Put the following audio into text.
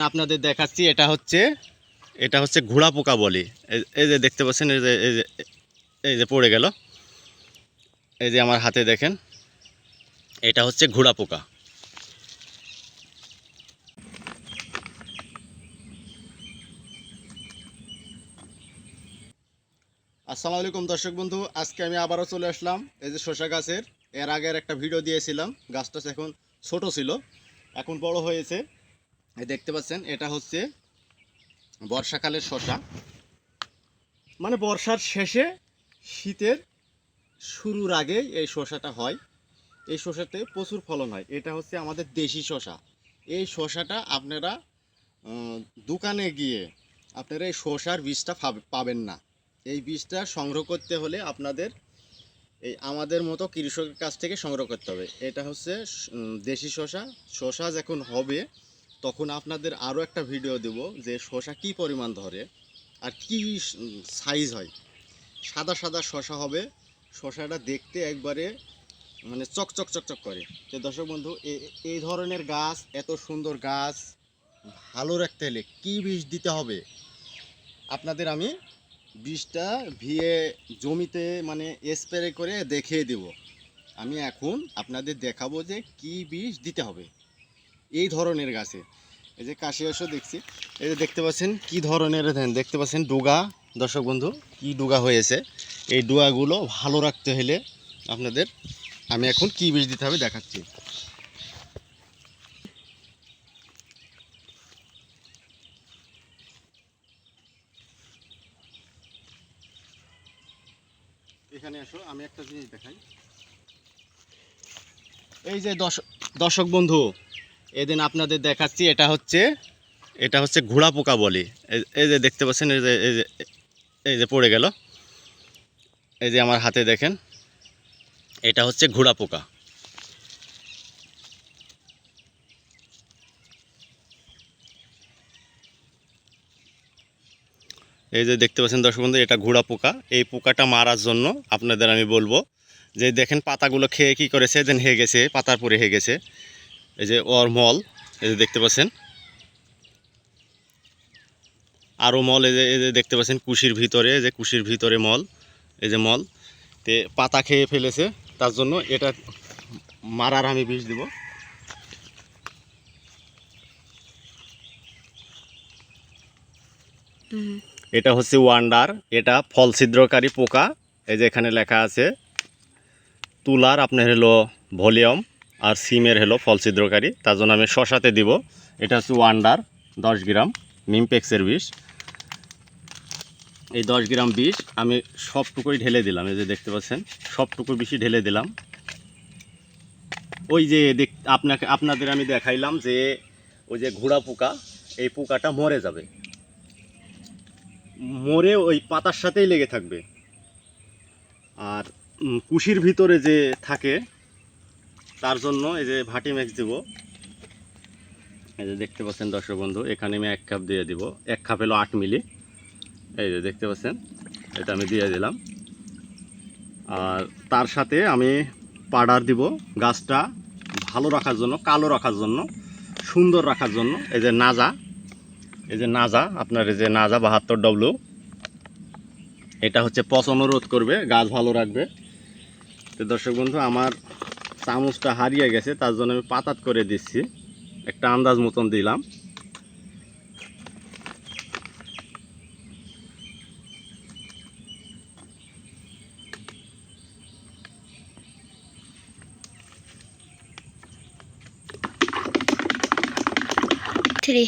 আপনাদের দেখাচ্ছি, এটা হচ্ছে এটা হচ্ছে ঘোড়া পোকা বলি। এই- যে দেখতে পাচ্ছেন, এই যে এই যে এই যে পড়ে গেল। এই যে আমার হাতে দেখেন, এটা হচ্ছে ঘোড়া পোকা। আসসালামু আলাইকুম দর্শক বন্ধু, আজকে আমি আবারও চলে আসলাম। এই যে শসা গাছের, এর আগের একটা ভিডিও দিয়েছিলাম। গাছটা এখন ছোট ছিল, এখন বড় হয়েছে। দেখতে পাচ্ছেন, এটা হচ্ছে বর্ষাকালের শশা। মানে বর্ষার শেষে শীতের শুরুর আগে এই শসাটা হয়। এই শশাতে প্রচুর ফলন হয়। এটা হচ্ছে আমাদের দেশি শসা এই শসাটা আপনারা দোকানে গিয়ে আপনারা এই শশার বীজটা পাবেন না। এই বীজটা সংগ্রহ করতে হলে আপনাদের এই আমাদের মতো কৃষকের কাছ থেকে সংগ্রহ করতে হবে। এটা হচ্ছে দেশি শসা শসা যখন হবে তখন আপনাদের আরও একটা ভিডিও দেব যে শসা কি পরিমাণ ধরে আর কি সাইজ হয়। সাদা সাদা শশা হবে শসাটা দেখতে একবারে মানে চকচক চকচক করে। তো দর্শক বন্ধু এই ধরনের গাছ, এত সুন্দর গাছ, ভালো রাখতে হলে কী বীজ দিতে হবে? আপনাদের আমি বীজটা ভিয়ে জমিতে মানে স্প্রে করে দেখিয়ে দেব। আমি এখন আপনাদের দেখাবো যে কি বীজ দিতে হবে। এই ধরনের গাছে। এই যে কাশি কাশিয়াসও দেখছি। এই যে দেখতে পাচ্ছেন কি ধরনের ধান দেখতে পাচ্ছেন ডুগা। দর্শক বন্ধু, কি ডুগা হয়েছে। এই ডুগাগুলো ভালো রাখতে হলে আপনাদের আমি এখন কি বীজ দিতে হবে দেখাচ্ছি। এখানে আসো, আমি একটা জিনিস দেখাই। এই যে দর্শক দর্শক বন্ধু এদিন আপনাদের দেখাচ্ছি, এটা হচ্ছে এটা হচ্ছে ঘোড়া পোকা বলি। এই- যে দেখতে পাচ্ছেন, এই যে এই যে এই যে পড়ে গেল। এই যে আমার হাতে দেখেন, এটা হচ্ছে ঘোড়া পোকা। এই যে দেখতে পাচ্ছেন দর্শক বন্ধু, এটা ঘোড়া পোকা। এই পোকাটা মারার জন্য আপনাদের আমি বলব যে, দেখেন পাতাগুলো খেয়ে কি করেছে দেন হয়ে গেছে, পাতার পরে হয়ে গেছে। এই যে ওর মল এই যে দেখতে পাচ্ছেন। আরও মল এই যে এই যে দেখতে পাচ্ছেন কুশির ভিতরে এই যে কুশির ভিতরে মল এই যে মল। তে পাতা খেয়ে ফেলেছে তার জন্য এটা মারার আমি বিষ দিব। এটা হচ্ছে ওয়ান্ডার এটা ফল ছিদ্রকারী পোকা এই যে এখানে লেখা আছে তুলার আপনার হলো ভলিউম। আর সিমের হলো ফল ছিদ্রকারী, তার জন্য আমি শশাতে দিব। এটা হচ্ছে ওয়ান্ডার দশ গ্রাম মিমপেক্সের বিষ। এই দশ গ্রাম বিষ আমি সবটুকুই ঢেলে দিলাম, এই যে দেখতে পাচ্ছেন সবটুকু বেশি ঢেলে দিলাম। ওই যে দেখ আপনাকে আপনাদের আমি দেখাইলাম যে ওই যে ঘোড়া পোকা, এই পোকাটা মরে যাবে। মরে ওই পাতার সাথেই লেগে থাকবে। আর কুশির ভিতরে যে থাকে তার জন্য এই যে ভাটি ম্যাক্স দিব। এই যে দেখতে পাচ্ছেন দর্শক বন্ধু, এখানে আমি এক কাপ দিয়ে দিব। এক কাপ হলো আট মিলি। এই যে দেখতে পাচ্ছেন, এটা আমি দিয়ে দিলাম। আর তার সাথে আমি পাউডার দিব গাছটা ভালো রাখার জন্য, কালো রাখার জন্য, সুন্দর রাখার জন্য। এই যে নাজা, এই যে নাজা, আপনার এই যে নাজা বাহাত্তর ডব্লু এটা হচ্ছে পচনও রোধ করবে, গাছ ভালো রাখবে। তো দর্শক বন্ধু, আমার চামচটা হারিয়ে গেছে তার জন্য আমি পাতাত করে দিচ্ছি। একটা আন্দাজ মতন দিলাম। থ্রি